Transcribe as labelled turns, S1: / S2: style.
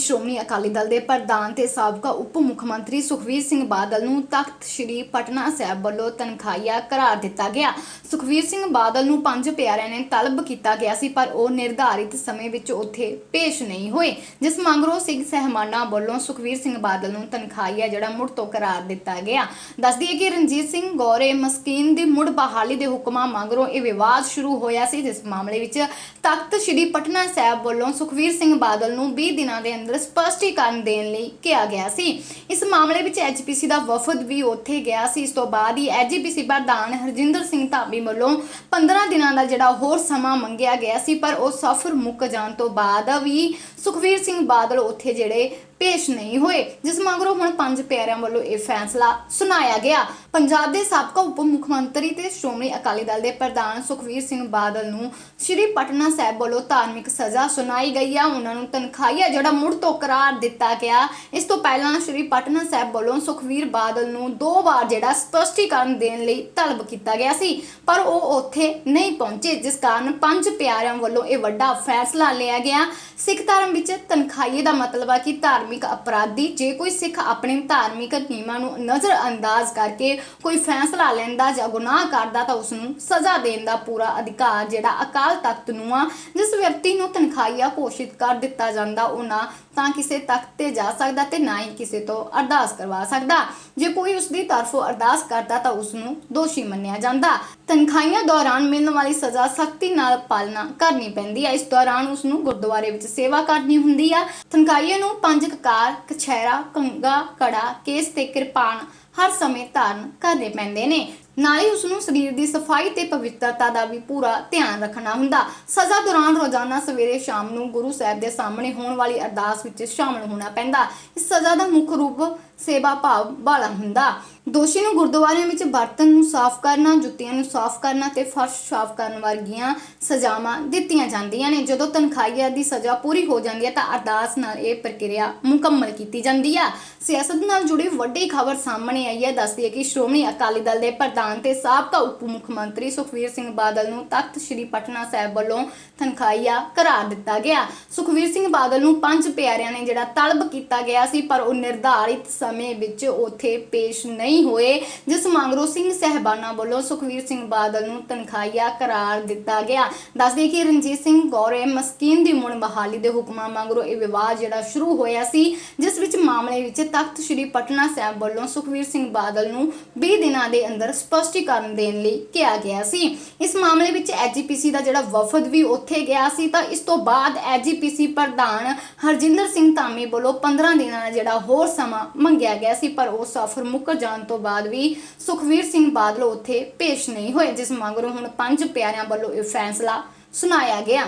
S1: ਸ਼੍ਰੋਮਣੀ ਅਕਾਲੀ ਦਲ ਦੇ ਪ੍ਰਧਾਨ ਤੇ ਸਾਬਕਾ ਉਪ ਮੁੱਖ ਮੰਤਰੀ ਸੁਖਵੀਰ ਸਿੰਘ ਬਾਦਲ ਨੂੰ ਤਖਤ ਸ੍ਰੀ ਪਟਨਾ ਸਾਹਿਬ ਵੱਲੋਂ ਤਨਖਾਹੀਆ ਕਰਾਰ ਦਿੱਤਾ ਗਿਆ। ਸੁਖਵੀਰ ਸਿੰਘ ਬਾਦਲ ਨੂੰ ਪੰਜ ਪਿਆਰਿਆਂ ਨੇ ਤਲਬ ਕੀਤਾ ਗਿਆ ਸੀ, ਪਰ ਉਹ ਨਿਰਧਾਰਿਤ ਸਮੇਂ ਵਿੱਚ ਉੱਥੇ ਪੇਸ਼ ਨਹੀਂ ਹੋਏ। ਜਿਸ ਮੰਗਰੋ ਸਿੰਘ ਸਹਿਮਾਨਾ ਵੱਲੋਂ ਸੁਖਵੀਰ ਸਿੰਘ ਬਾਦਲ ਨੂੰ ਤਨਖਾਹੀਆ ਜਿਹੜਾ ਮੁੜ ਤੋਂ ਕਰਾਰ ਦਿੱਤਾ ਗਿਆ। ਦੱਸਦੀ ਹੈ ਕਿ ਰਣਜੀਤ ਸਿੰਘ ਗੌਰੇ ਮਸਕੀਨ ਦੀ ਮੁੜ ਬਹਾਲੀ ਦੇ ਹੁਕਮਾਂ ਮੰਗਰੋ ਇਹ ਵਿਵਾਦ ਸ਼ੁਰੂ ਹੋਇਆ ਸੀ, ਜਿਸ ਮਾਮਲੇ ਵਿੱਚ ਤਖਤ ਸ੍ਰੀ ਪਟਨਾ ਸਾਹਿਬ ਵੱਲੋਂ ਸੁਖਵੀਰ ਸਿੰਘ ਬਾਦਲ ਨੂੰ 20 ਦਿਨਾਂ ਦੇ ਅੰਦਰ ਸਪਸ਼ਟੀਕਰਨ ਦੇਣ ਲਈ ਕਿਹਾ ਗਿਆ ਸੀ। ਇਸ ਮਾਮਲੇ ਵਿੱਚ ਐਚਪੀਸੀ ਦਾ ਵਫਦ ਵੀ ਉੱਥੇ ਗਿਆ ਸੀ। ਇਸ ਤੋਂ ਬਾਅਦ ਹੀ ਐਜੀਪੀਸੀ ਪ੍ਰਧਾਨ ਹਰਜਿੰਦਰ ਸਿੰਘ ਧਾਮੀ ਵੱਲੋਂ 15 ਦਿਨਾਂ ਦਾ ਜਿਹੜਾ ਹੋਰ ਸਮਾਂ ਮੰਗਿਆ ਗਿਆ ਸੀ, ਪਰ ਉਹ ਸਫ਼ਰ ਮੁੱਕ ਜਾਣ ਤੋਂ ਬਾਅਦ ਵੀ ਸੁਖਵੀਰ ਸਿੰਘ ਬਾਦਲ ਉੱਥੇ ਜਿਹੜੇ ਪੇਸ਼ ਨਹੀਂ ਹੋਏ, ਜਿਸ ਮਗਰੋਂ ਹੁਣ ਪੰਜ ਪਿਆਰਿਆਂ ਵੱਲੋਂ ਇਹ ਫੈਸਲਾ ਸੁਣਾਇਆ ਗਿਆ। ਪੰਜਾਬ ਦੇ ਸਾਬਕਾ ਉਪ ਮੁੱਖ ਮੰਤਰੀ ਤੇ ਸ਼੍ਰੋਮਣੀ ਅਕਾਲੀ ਦਲ ਦੇ ਪ੍ਰਧਾਨ ਸੁਖਵੀਰ ਸਿੰਘ ਬਾਦਲ ਨੂੰ ਸ਼੍ਰੀ ਪਟਨਾ ਸਾਹਿਬ ਵੱਲੋਂ ਧਾਰਮਿਕ ਸਜ਼ਾ ਸੁਣਾਈ ਗਈ ਆ। ਉਹਨਾਂ ਨੂੰ ਤਨਖਾਹੀਆ ਜਿਹੜਾ ਮੁੜ ਤੋਂ ਕਰਾਰ ਦਿੱਤਾ ਗਿਆ। ਇਸ ਤੋਂ ਪਹਿਲਾਂ ਸ਼੍ਰੀ ਪਟਨਾ ਸਾਹਿਬ ਵੱਲੋਂ ਸੁਖਵੀਰ ਬਾਦਲ ਨੂੰ ਦੋ ਵਾਰ ਜਿਹੜਾ ਸਪਸ਼ਟੀਕਰਨ ਦੇਣ ਲਈ ਤਲਬ ਕੀਤਾ ਗਿਆ ਸੀ, ਪਰ ਉਹ ਉੱਥੇ ਨਹੀਂ ਪਹੁੰਚੇ, ਜਿਸ ਕਾਰਨ ਪੰਜ ਪਿਆਰਿਆਂ ਵੱਲੋਂ ਇਹ ਵੱਡਾ ਫੈਸਲਾ ਲਿਆ ਗਿਆ। ਸਿੱਖ ਧਰਮ ਵਿੱਚ ਤਨਖਾਹੀਏ ਦਾ ਮਤਲਬ ਆ ਕਿ ਧਾਰਮਿਕ ਧਾਰਮਿਕ ਅਪਰਾਧੀ ਜੇ ਕੋਈ ਸਿੱਖ ਆਪਣੇ ਧਾਰਮਿਕ ਨਿਯਮਾਂ ਨੂੰ ਨਜ਼ਰ ਅੰਦਾਜ਼ ਕਰਕੇ ਕੋਈ ਫੈਸਲਾ ਲੈਂਦਾ ਜਾਂ ਗੁਨਾਹ ਕਰਦਾ ਤਾਂ ਉਸ ਨੂੰ ਸਜ਼ਾ ਦੇਣ ਦਾ ਪੂਰਾ ਅਧਿਕਾਰ ਜਿਹੜਾ ਅਕਾਲ ਤਖਤ ਨੂੰ ਆ, ਜਿਸ ਵਿਅਕਤੀ ਨੂੰ ਤਨਖਾਹੀਆ ਘੋਸ਼ਿਤ ਕਰ ਦਿੱਤਾ ਜਾਂਦਾ ਉਹ ਨਾ ਤਾਂ ਕਿਸੇ ਤਖਤ ਤੇ ਜਾ ਸਕਦਾ ਤੇ ਨਾ ਹੀ ਕਿਸੇ ਤੋਂ ਅਰਦਾਸ ਕਰਵਾ ਸਕਦਾ। ਜੇ ਕੋਈ ਉਸ ਦੀ ਤਰਫੋਂ ਅਰਦਾਸ ਕਰਦਾ ਤਾਂ ਉਸ ਨੂੰ ਦੋਸ਼ੀ ਮੰਨਿਆ ਜਾਂਦਾ। ਤਨਖਾਹੀਆਂ ਦੌਰਾਨ ਮਿਲਣ ਵਾਲੀ ਸਜ਼ਾ ਸਖਤੀ ਨਾਲ ਪਾਲਣਾ ਕਰਨੀ ਪੈਂਦੀ ਹੈ ਇਸ ਦੌਰਾਨ ਉਸ ਨੂੰ ਗੁਰਦੁਆਰੇ ਵਿੱਚ ਸੇਵਾ ਕਰਨੀ ਹੁੰਦੀ ਆ। ਤਨਖਾਹੀਏ ਨੂੰ ਪੰਜ ਕਕਾਰ, ਕਛਹਿਰਾ ਕੰਗਾ ਕੜਾ, ਕੇਸ ਤੇ ਕਿਰਪਾਨ ਹਰ ਸਮੇਂ ਧਾਰਨ ਕਰਨੇ ਪੈਂਦੇ ਨੇ। ਨਾਲ ਹੀ ਉਸ ਨੂੰ ਸਰੀਰ ਦੀ ਸਫ਼ਾਈ ਤੇ ਪਵਿੱਤਰਤਾ ਦਾ ਵੀ ਪੂਰਾ ਧਿਆਨ ਰੱਖਣਾ ਹੁੰਦਾ। ਸਜ਼ਾ ਦੌਰਾਨ ਰੋਜ਼ਾਨਾ ਸਵੇਰੇ ਸ਼ਾਮ ਨੂੰ ਗੁਰੂ ਸਾਹਿਬ ਦੇ ਸਾਹਮਣੇ ਹੋਣ ਵਾਲੀ ਅਰਦਾਸ ਵਿੱਚ ਸ਼ਾਮਲ ਹੋਣਾ ਪੈਂਦਾ। ਇਸ ਸਜ਼ਾ ਦਾ ਮੁੱਖ ਰੂਪ ਸੇਵਾ ਭਾਵ ਵਾਲਾ ਹੁੰਦਾ। ਦੋਸ਼ੀ ਨੂੰ ਗੁਰਦੁਆਰਿਆਂ ਵਿੱਚ ਬਰਤਨ ਨੂੰ ਸਾਫ਼ ਕਰਨਾ, ਜੁੱਤੀਆਂ ਨੂੰ ਸਾਫ਼ ਕਰਨਾ ਤੇ ਫਰਸ਼ ਸਾਫ਼ ਕਰਨ ਵਰਗੀਆਂ ਸਜ਼ਾਵਾਂ ਦਿੱਤੀਆਂ ਜਾਂਦੀਆਂ ਨੇ। ਜਦੋਂ ਤਨਖਾਹੀਆ ਦੀ ਸਜ਼ਾ ਪੂਰੀ ਹੋ ਜਾਂਦੀ ਹੈ ਤਾਂ ਅਰਦਾਸ ਨਾਲ ਇਹ ਪ੍ਰਕਿਰਿਆ ਮੁਕੰਮਲ ਕੀਤੀ ਜਾਂਦੀ ਆ। ਸਿਆਸਤ ਨਾਲ ਜੁੜੀ ਵੱਡੀ ਖਬਰ ਸਾਹਮਣੇ ਆਈ ਹੈ। ਦੱਸਦੀ ਹੈ ਕਿ ਸ਼੍ਰੋਮਣੀ ਅਕਾਲੀ ਦਲ ਦੇ ਪ੍ਰਧਾਨ ਤੇ ਸਾਬਕਾ ਉਪ ਮੁੱਖ ਮੰਤਰੀ ਸੁਖਵੀਰ ਸਿੰਘ ਬਾਦਲ ਨੂੰ ਤਖਤ ਸ੍ਰੀ ਪਟਨਾ ਸਾਹਿਬ ਵੱਲੋਂ ਤਨਖਾਹੀਆ ਕਰਾਰ ਦਿੱਤਾ ਗਿਆ। ਸੁਖਵੀਰ ਸਿੰਘ ਬਾਦਲ ਨੂੰ ਪੰਜ ਪਿਆਰਿਆਂ ਨੇ ਜਿਹੜਾ ਤਲਬ ਕੀਤਾ ਗਿਆ ਸੀ, ਪਰ ਉਹ ਨਿਰਧਾਰਿਤ ਸਮੇਂ ਵਿੱਚ ਉੱਥੇ ਪੇਸ਼ ਨਹੀਂ ਹੋਏ, ਜਿਸ ਮੰਗਰੋ ਸਿੰਘ ਸਹਿਬਾਨਾ ਵੱਲੋਂ ਸੁਖਵੀਰ ਸਿੰਘ ਬਾਦਲ ਨੂੰ ਤਨਖਾਹੀਆ ਕਰਾਰ ਦਿੱਤਾ ਗਿਆ। ਦੱਸਦੇ ਕਿ ਰਣਜੀਤ ਸਿੰਘ ਗੌਰੇ ਮਸਕੀਨ ਦੀ ਮੁੜ ਬਹਾਲੀ ਦੇ ਹੁਕਮਾਂ ਮੰਗਰੋ ਇਹ ਵਿਵਾਦ ਜਿਹੜਾ ਸ਼ੁਰੂ ਹੋਇਆ ਸੀ, ਜਿਸ ਵਿੱਚ ਮਾਮਲੇ ਵਿੱਚ ਤਖਤ ਸ੍ਰੀ ਪਟਨਾ ਸਾਹਿਬ ਵੱਲੋਂ ਸੁਖਵੀਰ ਸਿੰਘ ਬਾਦਲ ਨੂੰ 20 ਦਿਨਾਂ ਦੇ ਅੰਦਰ ਸਪਸ਼ਟੀਕਰਨ ਦੇਣ ਲਈ ਕਿਹਾ ਗਿਆ ਸੀ। ਇਸ ਮਾਮਲੇ ਵਿੱਚ ਐਜੀਪੀਸੀ ਦਾ ਜਿਹੜਾ ਵਫਦ ਵੀ ਉੱਥੇ ਗਿਆ ਸੀ, ਤਾਂ ਇਸ ਤੋਂ ਬਾਅਦ ਐਜੀਪੀਸੀ ਪ੍ਰਧਾਨ ਹਰਜਿੰਦਰ ਸਿੰਘ ਧਾਮੀ ਵੱਲੋਂ 15 ਦਿਨਾਂ ਦਾ ਜਿਹੜਾ ਹੋਰ ਸਮਾਂ ਮੰਗਿਆ ਗਿਆ ਸੀ, ਪਰ ਉਹ ਸਫ਼ਰ ਮੁੱਕ ਜਾਣ ਤੋਂ ਬਾਅਦ ਵੀ ਸੁਖਵੀਰ ਸਿੰਘ ਬਾਦਲ ਉੱਥੇ ਪੇਸ਼ ਨਹੀਂ ਹੋਏ, ਜਿਸ ਮਗਰੋਂ ਹੁਣ ਪੰਜ ਪਿਆਰਿਆਂ ਵੱਲੋਂ ਇਹ ਫੈਸਲਾ ਸੁਣਾਇਆ ਗਿਆ।